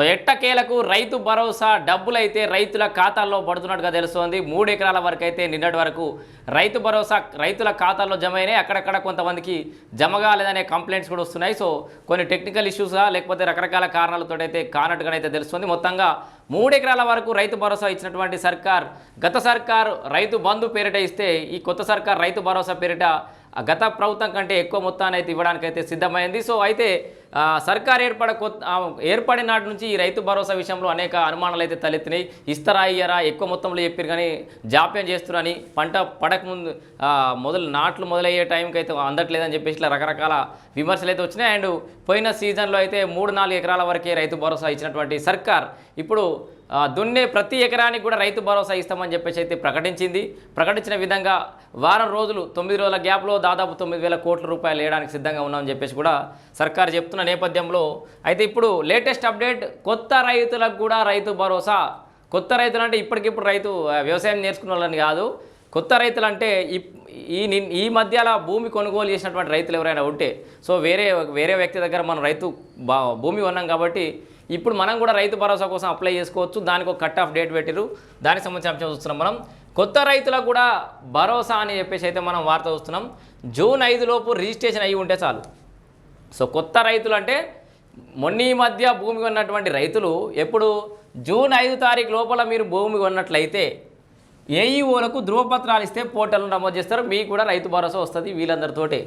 So ఎట్టకేలకు రైతు భరోసా డబ్బులైతే రైతుల ఖాతాల్లో పడుతున్నట్టుగా తెలుస్తోంది. మూడు ఎకరాల వరకు అయితే నిన్నటి వరకు రైతు భరోసా రైతుల ఖాతాల్లో జమ అయినాయి. అక్కడక్కడ కొంతమందికి జమ కాలేదనే కంప్లైంట్స్ కూడా వస్తున్నాయి. సో కొన్ని టెక్నికల్ ఇష్యూసా లేకపోతే రకరకాల కారణాలతో అయితే కానట్టుగానైతే తెలుస్తుంది. మొత్తంగా మూడు ఎకరాల వరకు రైతు భరోసా ఇచ్చినటువంటి సర్కార్ గత సర్కార్ రైతు బంధు పేరిట ఇస్తే ఈ కొత్త సర్కార్ రైతు భరోసా పేరిట గత ప్రభుత్వం కంటే ఎక్కువ మొత్తాన్ని అయితే ఇవ్వడానికైతే సిద్ధమైంది. సో అయితే సర్కార్ ఏర్పడ కొత్త ఏర్పడిన నాటి నుంచి ఈ రైతు భరోసా విషయంలో అనేక అనుమానాలు అయితే తలెత్తినాయి. ఇస్తారా ఇయ్యరా ఎక్కువ మొత్తంలో చెప్పారు కానీ జాప్యం చేస్తున్నారని పంట పడకముందు మొదలు నాట్లు మొదలయ్యే టైంకి అయితే అందట్లేదని చెప్పేసి ఇట్లా రకరకాల విమర్శలు అయితే వచ్చినాయి. అండ్ పోయిన సీజన్లో అయితే మూడు నాలుగు ఎకరాల వరకే రైతు భరోసా ఇచ్చినటువంటి సర్కార్ ఇప్పుడు దున్నే ప్రతి ఎకరానికి కూడా రైతు భరోసా ఇస్తామని చెప్పేసి అయితే ప్రకటించింది. ప్రకటించిన విధంగా వారం రోజులు తొమ్మిది రోజుల గ్యాప్లో దాదాపు తొమ్మిది వేల కోట్ల రూపాయలు వేయడానికి సిద్ధంగా ఉన్నామని చెప్పేసి కూడా సర్కారు చెప్తున్న నేపథ్యంలో అయితే ఇప్పుడు లేటెస్ట్ అప్డేట్ కొత్త రైతులకు కూడా రైతు భరోసా. కొత్త రైతులు అంటే ఇప్పటికిప్పుడు రైతు వ్యవసాయం నేర్చుకున్న వాళ్ళని కాదు. కొత్త రైతులు అంటే ఇప్- ఈ ఈ మధ్యలో భూమి కొనుగోలు చేసినటువంటి రైతులు ఎవరైనా ఉంటే సో వేరే వేరే వ్యక్తి దగ్గర మనం రైతు బా భూమి ఉన్నాం కాబట్టి ఇప్పుడు మనం కూడా రైతు భరోసా కోసం అప్లై చేసుకోవచ్చు. దానికి ఒక కట్ ఆఫ్ డేట్ పెట్టిరు దానికి సంబంధించిన అంశం చూస్తున్నాం మనం. కొత్త రైతులకు కూడా భరోసా అని చెప్పేసి అయితే మనం వార్త చూస్తున్నాం. జూన్ ఐదు లోపు రిజిస్ట్రేషన్ అయ్యి ఉంటే చాలు. సో కొత్త రైతులు అంటే మొన్న ఈ మధ్య భూమి కొన్నటువంటి రైతులు ఎప్పుడు జూన్ ఐదు తారీఖు లోపల మీరు భూమి కొన్నట్లయితే ఏఈఓలకు ధృవపత్రాలు ఇస్తే పోర్టల్ నమోదు చేస్తారు. మీకు కూడా రైతు భరోసా వస్తుంది వీళ్ళందరితోటే.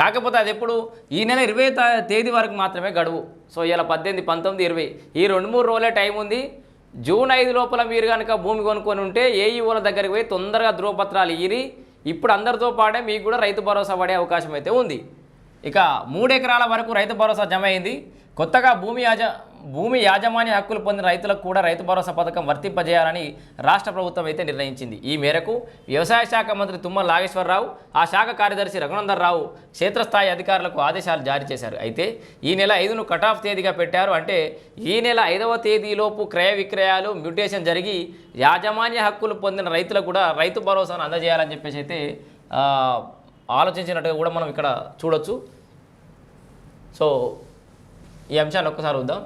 కాకపోతే అది ఎప్పుడు? ఈ నెల ఇరవై తేదీ వరకు మాత్రమే గడువు. సో ఇలా పద్దెనిమిది పంతొమ్మిది ఇరవై. ఈ రెండు మూడు రోజులే టైం ఉంది. జూన్ ఐదు లోపల మీరు కనుక భూమి కొనుక్కొని ఉంటే ఏఈఓల దగ్గరికి పోయి తొందరగా ధృవపత్రాలు ఇరి ఇప్పుడు అందరితో పాటే మీకు కూడా రైతు భరోసా పడే అవకాశం అయితే ఉంది. ఇక మూడు ఎకరాల వరకు రైతు భరోసా జమ అయింది. కొత్తగా భూమి యాజ భూమి యాజమాన్య హక్కులు పొందిన రైతులకు కూడా రైతు భరోసా పథకం వర్తింపజేయాలని రాష్ట్ర ప్రభుత్వం అయితే నిర్ణయించింది. ఈ మేరకు వ్యవసాయ శాఖ మంత్రి తుమ్మల నాగేశ్వరరావు ఆ శాఖ కార్యదర్శి రఘునందనరావు క్షేత్రస్థాయి అధికారులకు ఆదేశాలు జారీ చేశారు. అయితే ఈ నెల ఐదును కటాఫ్ తేదీగా పెట్టారు. అంటే ఈ నెల ఐదవ తేదీలోపు క్రయ విక్రయాలు మ్యూటేషన్ జరిగి యాజమాన్య హక్కులు పొందిన రైతులకు కూడా రైతు భరోసాను అందజేయాలని చెప్పేసి అయితే ఆలోచించినట్టుగా కూడా మనం ఇక్కడ చూడొచ్చు. సో ఈ అంశాన్ని ఒక్కసారి ఉందాం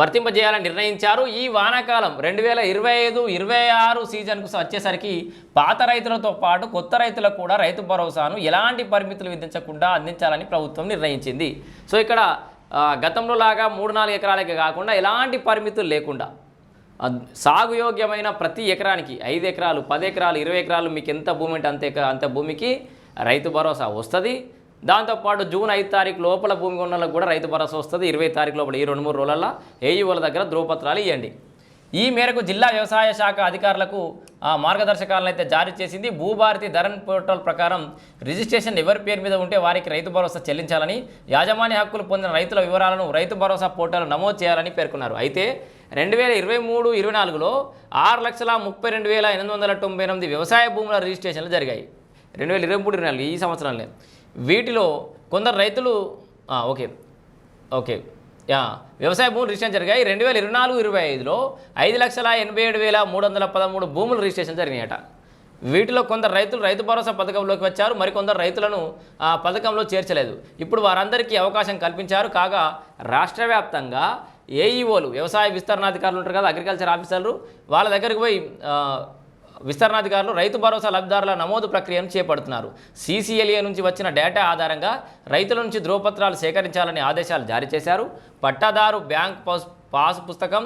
వర్తింపజేయాలని నిర్ణయించారు. ఈ వానాకాలం రెండు వేల ఇరవై ఐదు ఇరవై ఆరు సీజన్కు వచ్చేసరికి పాత రైతులతో పాటు కొత్త రైతులకు కూడా రైతు భరోసాను ఎలాంటి పరిమితులు విధించకుండా అందించాలని ప్రభుత్వం నిర్ణయించింది. సో ఇక్కడ గతంలో లాగా మూడు నాలుగు ఎకరాలకే కాకుండా ఎలాంటి పరిమితులు లేకుండా సాగు యోగ్యమైన ప్రతి ఎకరానికి ఐదు ఎకరాలు పది ఎకరాలు ఇరవై ఎకరాలు మీకు ఎంత భూమి అంటే అంత అంత భూమికి రైతు భరోసా వస్తుంది. దాంతోపాటు జూన్ ఐదు తారీఖు లోపల భూమి ఉన్న కూడా రైతు భరోసా వస్తుంది. ఇరవై తారీఖు లోపల ఈ రెండు మూడు రోజులలో ఏఈఓల దగ్గర ధ్రువపత్రాలు ఇవ్వండి ఈ మేరకు జిల్లా వ్యవసాయ శాఖ అధికారులకు మార్గదర్శకాలను అయితే జారీ చేసింది. భూభారతి ధరన్ పోర్టల్ ప్రకారం రిజిస్ట్రేషన్ ఎవరి పేరు మీద ఉంటే వారికి రైతు భరోసా చెల్లించాలని యాజమాన్య హక్కులు పొందిన రైతుల వివరాలను రైతు భరోసా పోర్టల్ నమోదు చేయాలని పేర్కొన్నారు. అయితే రెండు వేల ఇరవై మూడు ఇరవై నాలుగులో ఆరు లక్షల ముప్పై రెండు వేల ఎనిమిది వందల తొంభై ఎనిమిది వ్యవసాయ భూముల రిజిస్ట్రేషన్లు జరిగాయి. రెండు వేల ఇరవై మూడు ఇరవై నాలుగు ఈ సంవత్సరంలో. వీటిలో కొందరు రైతులు ఓకే ఓకే వ్యవసాయ భూములు రిజిస్ట్రేషన్ జరిగాయి. రెండు వేల ఇరవై నాలుగు ఇరవై ఐదులో ఐదు లక్షల ఎనభై ఏడు వేల మూడు వందల పదమూడు భూములు రిజిస్ట్రేషన్ జరిగినాయట. వీటిలో కొందరు రైతులు రైతు భరోసా పథకంలోకి వచ్చారు మరికొందరు రైతులను ఆ పథకంలో చేర్చలేదు. ఇప్పుడు వారందరికీ అవకాశం కల్పించారు. కాగా రాష్ట్ర వ్యాప్తంగా ఏఈఓలు వ్యవసాయ విస్తరణాధికారులు ఉంటారు కదా అగ్రికల్చర్ ఆఫీసర్లు వాళ్ళ దగ్గరికి పోయి విస్తరణాధికారులు రైతు భరోసా లబ్ధిదారుల నమోదు ప్రక్రియను చేపడుతున్నారు. సీసీఎల్ఏ నుంచి వచ్చిన డేటా ఆధారంగా రైతుల నుంచి ధ్రువపత్రాలు సేకరించాలని ఆదేశాలు జారీ చేశారు. పట్టాదారు బ్యాంక్ పాస్ పాస్ పుస్తకం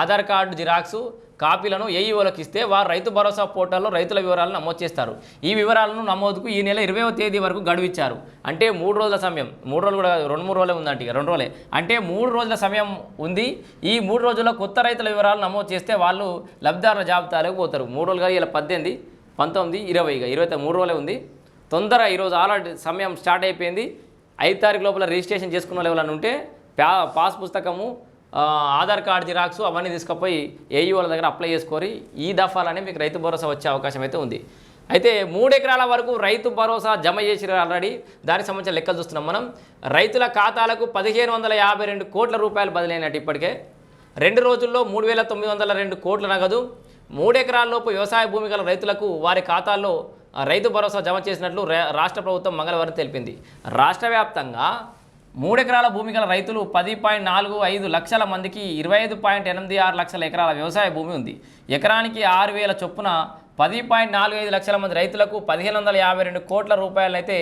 ఆధార్ కార్డు జిరాక్సు కాపీలను ఏఈఓలకు ఇస్తే వారు రైతు భరోసా పోర్టల్లో రైతుల వివరాలను నమోదు చేస్తారు. ఈ వివరాలను నమోదుకు ఈ నెల ఇరవైవ తేదీ వరకు గడువు ఇచ్చారు అంటే మూడు రోజుల సమయం. మూడు రోజులు కూడా రెండు మూడు రోజులే ఉందంటే రెండు రోజులే. అంటే మూడు రోజుల సమయం ఉంది. ఈ మూడు రోజుల్లో కొత్త రైతుల వివరాలు నమోదు చేస్తే వాళ్ళు లబ్ధిదారుల జాబితాలోకి పోతారు. మూడు రోజులుగా ఇలా పద్దెనిమిది పంతొమ్మిది ఇరవై ఇక ఇరవై మూడు రోజులే ఉంది. తొందర ఈరోజు ఆల్రెడీ సమయం స్టార్ట్ అయిపోయింది. ఐదు తారీఖు లోపల రిజిస్ట్రేషన్ చేసుకున్న వాళ్ళు ఉంటే పా పాస్ పుస్తకము ఆధార్ కార్డు జిరాక్స్ అవన్నీ తీసుకుపోయి ఏఈ వాళ్ళ దగ్గర అప్లై చేసుకొని ఈ దఫాలనే మీకు రైతు భరోసా వచ్చే అవకాశం అయితే ఉంది. అయితే మూడు ఎకరాల వరకు రైతు భరోసా జమ చేసిన ఆల్రెడీ. దానికి సంబంధించిన లెక్కలు చూస్తున్నాం మనం. రైతుల ఖాతాలకు పదిహేను వందల యాభై రెండు కోట్ల రూపాయలు బదిలైనట్టు ఇప్పటికే. రెండు రోజుల్లో మూడు వేల తొమ్మిది వందల రెండు కోట్ల నగదు. మూడు ఎకరాల్లోపు వ్యవసాయ భూమి గల రైతులకు వారి ఖాతాల్లో రైతు భరోసా జమ చేసినట్లు రాష్ట్ర ప్రభుత్వం మంగళవారం తెలిపింది. రాష్ట్ర వ్యాప్తంగా మూడెకరాల భూమి గల రైతులు పది పాయింట్ నాలుగు ఐదు లక్షల మందికి ఇరవై ఐదు పాయింట్ ఎనిమిది ఆరు లక్షల ఎకరాల వ్యవసాయ భూమి ఉంది. ఎకరానికి ఆరు వేల చొప్పున పది పాయింట్ నాలుగు ఐదు లక్షల మంది రైతులకు పదిహేను వందల యాభై రెండు కోట్ల రూపాయలైతే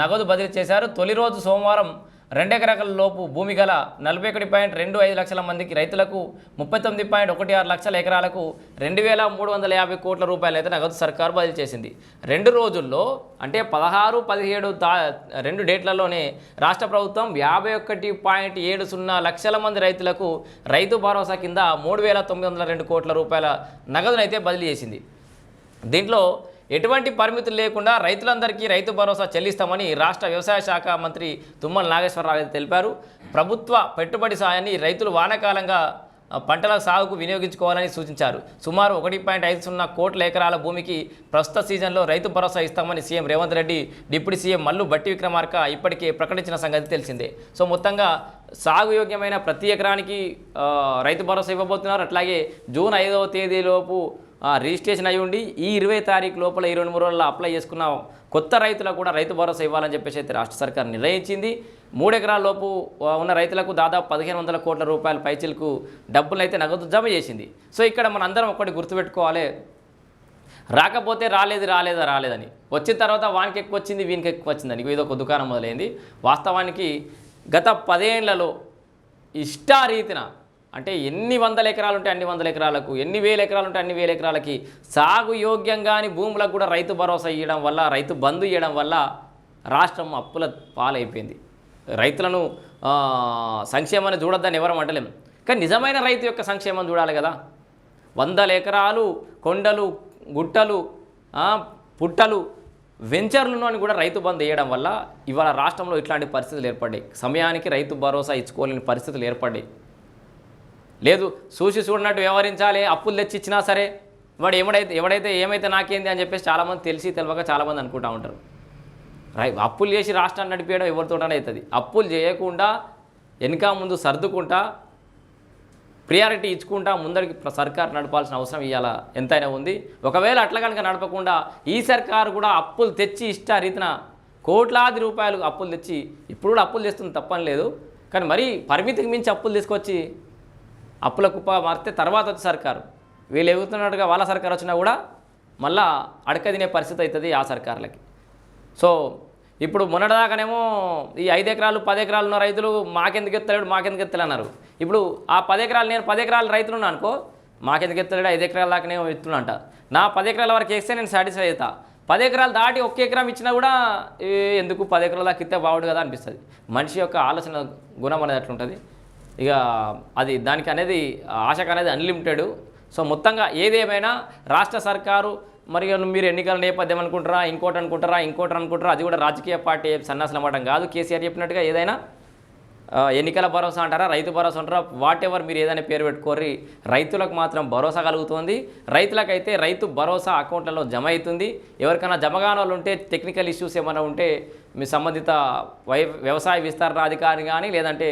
నగదు బదిలీ చేశారు. తొలి రోజు సోమవారం రెండెకరాల లోపు భూమి గల నలభై ఒకటి పాయింట్ రెండు ఐదు లక్షల మందికి రైతులకు ముప్పై తొమ్మిది పాయింట్ ఒకటి ఆరు లక్షల ఎకరాలకు రెండు వేల మూడు వందల యాభై కోట్ల రూపాయలు అయితే నగదు సర్కారు బదిలీ చేసింది. రెండు రోజుల్లో అంటే పదహారు పదిహేడు తా రెండు డేట్లలోనే రాష్ట్ర ప్రభుత్వం యాభై ఒకటి పాయింట్ ఏడు సున్నా లక్షల మంది రైతులకు రైతు భరోసా కింద మూడు వేల తొమ్మిది వందల రెండు కోట్ల రూపాయల నగదునైతే బదిలీ చేసింది. దీంట్లో ఎటువంటి పరిమితులు లేకుండా రైతులందరికీ రైతు భరోసా చెల్లిస్తామని రాష్ట్ర వ్యవసాయ శాఖ మంత్రి తుమ్మల నాగేశ్వరరావు తెలిపారు. ప్రభుత్వ పెట్టుబడి సాయాన్ని రైతులు వానాకాలంగా పంటల సాగుకు వినియోగించుకోవాలని సూచించారు. సుమారు ఒకటి పాయింట్ ఐదు సున్నా కోట్ల ఎకరాల భూమికి ప్రస్తుత సీజన్లో రైతు భరోసా ఇస్తామని CM Revanth Reddy deputy CM Mallu Bhatti Vikramarka ఇప్పటికే ప్రకటించిన సంగతి తెలిసిందే. సో మొత్తంగా సాగు యోగ్యమైన ప్రతి ఎకరానికి రైతు భరోసా ఇవ్వబోతున్నారు. అట్లాగే జూన్ ఐదవ తేదీలోపు రిజిస్ట్రేషన్ అయి ఉండి ఈ ఇరవై తారీఖు లోపల ఈ రెండు మూడు రోజుల్లో అప్లై చేసుకున్న కొత్త రైతులకు కూడా రైతు భరోసా ఇవ్వాలని చెప్పేసి అయితే రాష్ట్ర సర్కార్ నిర్ణయించింది. మూడెకరాల లోపు ఉన్న రైతులకు దాదాపు పదిహేను వందల కోట్ల రూపాయల పైచిలకు డబ్బులు అయితే నగదు జమ చేసింది. సో ఇక్కడ మన అందరం ఒకటి గుర్తుపెట్టుకోవాలి. రాకపోతే రాలేదు రాలేదా రాలేదని. వచ్చిన తర్వాత వానికి ఎక్కువ వచ్చింది వీనికి ఎక్కువ వచ్చిందని ఇది ఒక దుకాణం మొదలైంది. వాస్తవానికి గత పదేళ్ళలో ఇష్టారీతిన అంటే ఎన్ని వందల ఎకరాలు ఉంటే అన్ని వందల ఎకరాలకు ఎన్ని వేల ఎకరాలు ఉంటే అన్ని వేల ఎకరాలకి సాగు యోగ్యంగాని భూములకు కూడా రైతు భరోసా ఇవ్వడం వల్ల రైతు బంధు ఇవ్వడం వల్ల రాష్ట్రం అప్పుల పాలైపోయింది. రైతులను సంక్షేమాన్ని చూడొద్దని ఎవరం అంటలేము కానీ నిజమైన రైతు యొక్క సంక్షేమం చూడాలి కదా. వందల ఎకరాలు కొండలు గుట్టలు పుట్టలు వెంచర్లను అని కూడా రైతు బంద్ వేయడం వల్ల ఇవాళ రాష్ట్రంలో ఇట్లాంటి పరిస్థితులు ఏర్పడ్డాయి. సమయానికి రైతు భరోసా ఇచ్చుకోలేని పరిస్థితులు ఏర్పడ్డాయి. లేదు చూసి చూడనట్టు వ్యవహరించాలి అప్పులు తెచ్చి ఇచ్చినా సరే. వాడు ఎవడైతే ఎవడైతే ఏమైతే నాకేంది అని చెప్పేసి చాలామంది తెలిసి తెలియక చాలామంది అనుకుంటా ఉంటారు. రై అప్పులు చేసి రాష్ట్రాన్ని నడిపేయడం ఎవరితోటనే అవుతుంది. అప్పులు చేయకుండా వెనుక ముందు సర్దుకుంటా ప్రియారిటీ ఇచ్చుకుంటా ముందరికి సర్కారు సర్కార్ నడపాల్సిన అవసరం ఇవాళ ఎంతైనా ఉంది. ఒకవేళ అట్లా కనుక నడపకుండా ఈ సర్కారు కూడా అప్పులు తెచ్చి ఇష్ట రీతిన కోట్లాది రూపాయలు అప్పులు తెచ్చి ఇప్పుడు కూడా అప్పులు తెస్తుంది తప్పని లేదు. కానీ మరీ పరిమితికి మించి అప్పులు తీసుకొచ్చి అప్పుల కుప్ప మారితే తర్వాత వచ్చి సర్కారు. వీళ్ళు ఎగుతున్నట్టుగా వాళ్ళ సర్కారు వచ్చినా కూడా మళ్ళా అడక తినే పరిస్థితి అవుతుంది ఆ సర్కార్లకి. సో ఇప్పుడు మొన్నటిదాకానేమో ఈ ఐదు ఎకరాలు పది ఎకరాలు ఉన్న రైతులు మాకెందుకు ఎత్తలేడు మాకెందుకు ఎత్తలే అన్నారు ఇప్పుడు ఆ పది ఎకరాలు నేను పది ఎకరాలు రైతులు ఉన్నా అనుకో మాకెందుకు ఎత్తలేడు ఐదు ఎకరాల దాకానే ఎత్తున్నా అంట నా పది ఎకరాల వరకు వేస్తే నేను సాటిస్ఫై అవుతా. పది ఎకరాలు దాటి ఒక్క ఎకరం ఇచ్చినా కూడా ఎందుకు పది ఎకరాల దాకా ఇస్తే బాగుండు కదా అనిపిస్తుంది. మనిషి యొక్క ఆలోచన గుణం అనేది అట్లుంటుంది. ఇక అది దానికి అనేది ఆశకు అనేది అన్లిమిటెడ్ సో మొత్తంగా ఏదేమైనా రాష్ట్ర సర్కారు మరి మీరు ఎన్నికల నేపథ్యం అనుకుంటారా ఇంకోటి అనుకుంటారా ఇంకోటి అనుకుంటారా అది కూడా రాజకీయ పార్టీ సన్నాసలం అవ్వడం కాదు కేసీఆర్ చెప్పినట్టుగా ఏదైనా ఎన్నికల భరోసా అంటారా రైతు భరోసా అంటారా వాట్ ఎవర్ మీరు ఏదైనా పేరు పెట్టుకోర్రి రైతులకు మాత్రం భరోసా కలుగుతుంది. రైతులకైతే రైతు భరోసా అకౌంట్లలో జమ అవుతుంది. ఎవరికైనా జమ కాని వాళ్ళు ఉంటే టెక్నికల్ ఇష్యూస్ ఏమైనా ఉంటే మీ సంబంధిత వై వ్యవసాయ విస్తరణ అధికారి కానీ లేదంటే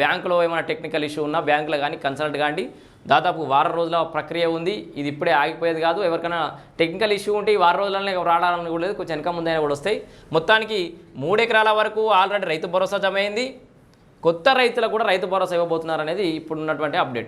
బ్యాంకులో ఏమైనా టెక్నికల్ ఇష్యూ ఉన్నా బ్యాంకులో కానీ కన్సల్ట్ కానీ దాదాపు వారం రోజుల ప్రక్రియ ఉంది. ఇది ఇప్పుడే ఆగిపోయేది కాదు. ఎవరికైనా టెక్నికల్ ఇష్యూ ఉంటే ఈ వారం రోజులనే రావడానికి కూడా లేదు. కొంచెం వెనక ముందైనా కూడా వస్తాయి. మొత్తానికి మూడు ఎకరాల వరకు ఆల్రెడీ రైతు భరోసా జమ అయింది. కొత్త రైతులకు కూడా రైతు భరోసా ఇవ్వబోతున్నారు అనేది ఇప్పుడు ఉన్నటువంటి అప్డేట్.